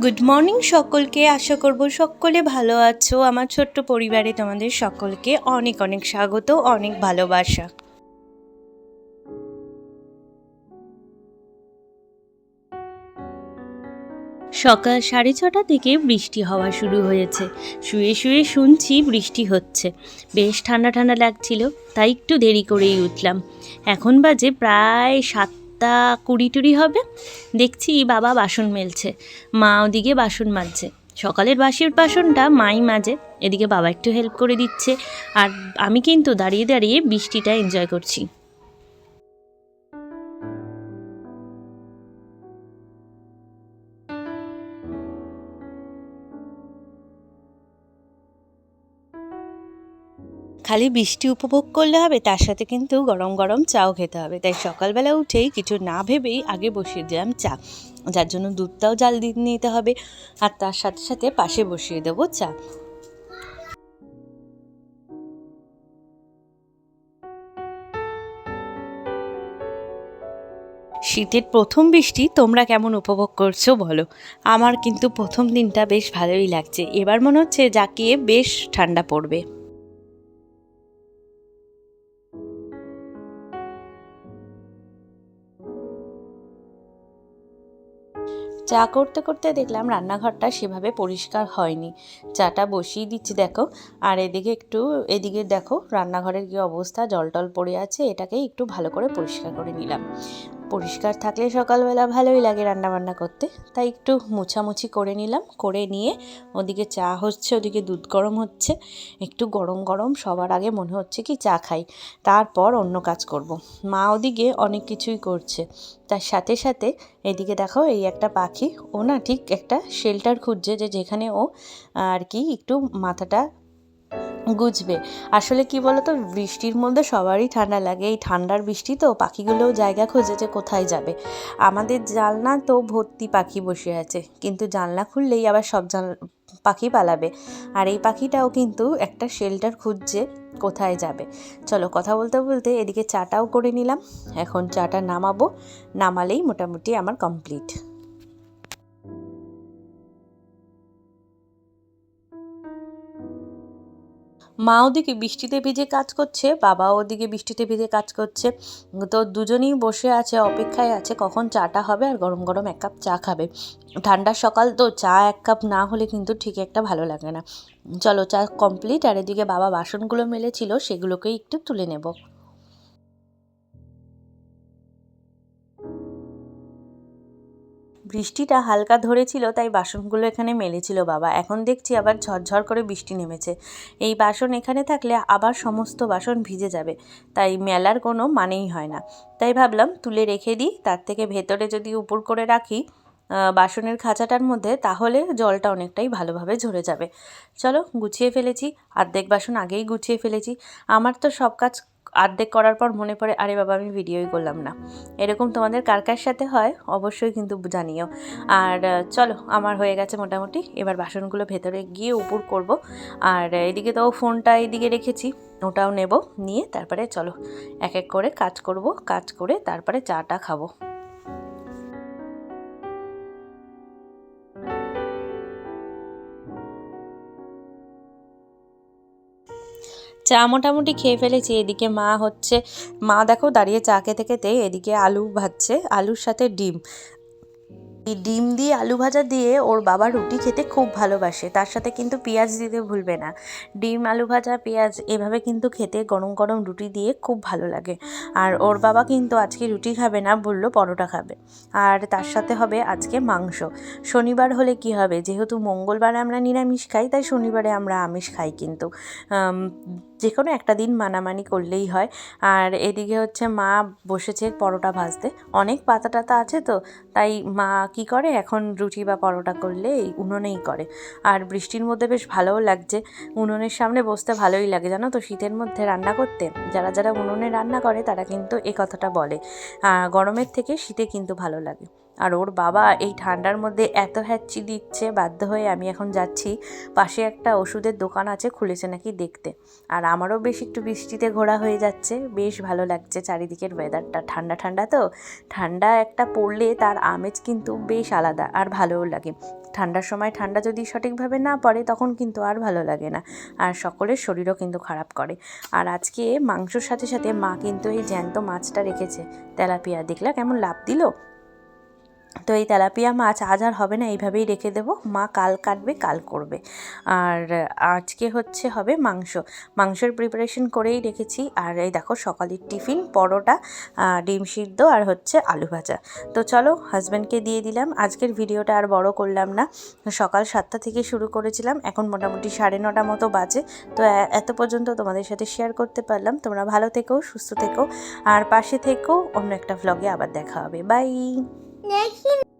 Good morning সকলকে। আশা করব সকলে ভালো আছো। আমার ছোট্ট পরিবারে তোমাদের সকলকে অনেক অনেক স্বাগত, অনেক ভালোবাসা। সকাল সাড়ে ছটা থেকে বৃষ্টি হওয়া শুরু হয়েছে। শুয়ে শুয়ে শুনছি বৃষ্টি হচ্ছে। বেশ ঠান্ডা ঠান্ডা লাগছিল, তাই একটু দেরি করেই উঠলাম। এখন বাজে প্রায় সাতটা কুড়ি টুড়ি হবে। দেখছি বাবা বাসন মেলছে, মা ওদিকে বাসন মাজছে। সকালের বাসির বাসনটা মাই মাজে, এদিকে বাবা একটু হেল্প করে দিচ্ছে। আর আমি কিন্তু দাঁড়িয়ে দাঁড়িয়ে বৃষ্টিটা এনজয় করছি। খালি বৃষ্টি উপভোগ করলে হবে, তার সাথে কিন্তু গরম গরম চাও খেতে হবে। তাই সকালবেলা উঠেই কিছু না ভেবেই আগে বসিয়ে দিলাম চা। যার জন্য দুধটাও জাল দিয়ে নিতে হবে আর তার সাথে সাথে পাশে বসিয়ে দেবো চা। শীতের প্রথম বৃষ্টি তোমরা কেমন উপভোগ করছ বলো? আমার কিন্তু প্রথম দিনটা বেশ ভালোই লাগছে। এবার মনে হচ্ছে জাকিয়ে বেশ ঠান্ডা পড়বে। চা করতে করতে দেখলাম রান্নাঘরটা সেভাবে পরিষ্কার হয়নি। চাটা বসিয়ে দিচ্ছি দেখো। আর এদিকে একটু, এদিকে দেখো রান্নাঘরের কি অবস্থা? জল টল পড়ে আছে। এটাকে একটু ভালো করে পরিষ্কার করে নিলাম। পরিষ্কার থাকলে সকালবেলা ভালোই লাগে রান্না বান্না করতে। তাই একটু মুছামুছি করে নিলাম, করে নিয়ে ওদিকে চা হচ্ছে, ওদিকে দুধ গরম হচ্ছে। একটু গরম গরম সবার আগে মনে হচ্ছে কি চা খাই, তারপর অন্য কাজ করব। মা ওদিকে অনেক কিছুই করছে। তার সাথে সাথে এদিকে দেখো এই একটা পাখি, ও না ঠিক একটা শেল্টার খুঁজছে যে যেখানে ও আর কি একটু মাথাটা গুজবে আসলে কি বলতো, বৃষ্টির মধ্যে সবারই ঠান্ডা লাগে। এই ঠান্ডার বৃষ্টি তো, পাখিগুলোও জায়গা খোঁজে যে কোথায় যাবে। আমাদের জানলা তো ভর্তি পাখি বসে আছে, কিন্তু জানলা খুললেই আবার সব জান, পাখি পালাবে। আর এই পাখিটাও কিন্তু একটা শেল্টার খুঁজছে কোথায় যাবে। চলো কথা বলতে বলতে এদিকে চাটাও করে নিলাম। এখন চাটা নামাবো। নামালেই মোটামুটি আমার কমপ্লিট। মা ওদিকে বৃষ্টিতে ভিজে কাজ করছে বাবা ওদিকে বৃষ্টিতে ভিজে কাজ করছে। তো দুজনেই বসে আছে, অপেক্ষায় আছে, কখন চাটা হবে আর গরম গরম এক কাপ চা খাবে। ঠান্ডার সকাল তো, চা এক কাপ না হলে কিন্তু ঠিক একটা ভালো লাগে না। চলো চা কমপ্লিট আর এদিকে বাবা বাসনগুলো মেলেছিল, সেগুলোকেই একটু তুলে নেব। বৃষ্টিটা হালকা ধরেছিল, তাই বাসনগুলো এখানে মেলেছিল বাবা। এখন দেখছি আবার ঝরঝর করে বৃষ্টি নেমেছে। এই বাসন এখানে থাকলে আবার সমস্ত বাসন ভিজে যাবে। তাই মেলার কোনো মানেই হয় না। তাই ভাবলাম তুলে রেখে দিই, তার থেকে ভেতরে যদি উপর করে রাখি বাসনের খাঁচাটার মধ্যে, তাহলে জলটা অনেকটাই ভালোভাবে ঝরে যাবে। চলো গুছিয়ে ফেলেছি, অর্ধেক বাসন আগেই গুছিয়ে ফেলেছি। আমার তো সব কাজ আর্ধেক করার পর মনে পড়ে, আরে বাবা, আমি ভিডিওই করলাম না। এরকম তোমাদের কার কার সাথে হয় অবশ্যই কিন্তু জানিও। আর চলো, আমার হয়ে গেছে মোটামুটি। এবার বাসনগুলো ভেতরে গিয়ে উপর করব। আর, এদিকে তো ফোনটা এদিকে রেখেছি, ওটাও নেব, নিয়ে তারপরে চলো, এক এক করে কাজ করব, কাজ করে তারপরে চাটা খাব। চা মোটামুটি খেয়ে ফেলেছি, এদিকে মা হচ্ছে, মা দেখো দাঁড়িয়ে চা খেতে খেতে এদিকে আলু ভাজছে, আলুর সাথে ডিম। এই ডিম দিয়ে আলু ভাজা দিয়ে ওর বাবা রুটি খেতে খুব ভালোবাসে। তার সাথে কিন্তু পেঁয়াজ দিতে ভুলবে না। ডিম, আলু ভাজা, পেঁয়াজ এভাবে কিন্তু খেতে গরম গরম রুটি দিয়ে খুব ভালো লাগে। আর ওর বাবা কিন্তু আজকে রুটি খাবে না, বলল পরোটা খাবে। আর তার সাথে হবে আজকে মাংস। শনিবার হলে কি হবে? যেহেতু মঙ্গলবার আমরা নিরামিষ খাই, তাই শনিবারে আমরা আমিষ খাই কিন্তু। যে কোনো একটা দিন মানামানি করলেই হয়। আর এদিকে হচ্ছে মা বসেছে পরোটা ভাজতে। অনেক পাতা টাতা আছে তো, তাই মা কি করে? এখন রুটি বা পরোটা করলে এই উনুনেই করে। আর বৃষ্টির মধ্যে বেশ ভালোও লাগছে। উনুনের সামনে বসতে ভালোই লাগে, জানো তো? শীতের মধ্যে রান্না করতে, যারা যারা উনুনে রান্না করে তারা কিন্তু এ কথাটা বলে। গরমের থেকে শীতে কিন্তু ভালো লাগে। আর ওর বাবা এই ঠান্ডার মধ্যে এত হ্যাচ্ছি দিচ্ছে, বাধ্য হয়ে আমি এখন যাচ্ছি। পাশে একটা ওষুধের দোকান আছে, খুলেছে নাকি দেখতে। আর আমারও বেশ একটু বৃষ্টিতে ঘোরা হয়ে যাচ্ছে। বেশ ভালো লাগছে চারিদিকের ওয়েদারটা ঠান্ডা ঠান্ডা তো? ঠান্ডা একটা পড়লে তার আমেজ কিন্তু বেশ আলাদা আর ভালোও লাগে। ঠান্ডার সময় ঠান্ডা যদি সঠিকভাবে না পড়ে, তখন কিন্তু আর ভালো লাগে না। আর সকলের শরীরও কিন্তু খারাপ করে। আর আজকে মাংসর সাথে সাথে মা কিন্তু এই জ্যান্ত মাছটা রেখেছে। তেলাপিয়া, দেখলা কেমন লাভ দিল? তো এই তেলাপিয়া মাছ আজ আর হবে না, এইভাবেই রেখে দেবো। মা কাল কাটবে, কাল করবে। আর আজকে হচ্ছে হবে মাংস। মাংসের প্রিপারেশন করেই রেখেছি। আর এই দেখো সকালের টিফিন, পরোটা ডিম সিদ্ধ আর হচ্ছে আলু ভাজা। তো চলো হাজব্যান্ডকে দিয়ে দিলাম। আজকের ভিডিওটা আর বড় করলাম না। সকাল সাতটা থেকে শুরু করেছিলাম। এখন মোটামুটি সাড়ে নটা মতো বাজে। তো এত পর্যন্ত তোমাদের সাথে শেয়ার করতে পারলাম। তোমরা ভালো থেকো, সুস্থ থেকো। আর পাশে থেকো। অন্য একটা ভ্লগে আবার দেখা হবে। বাই দেখি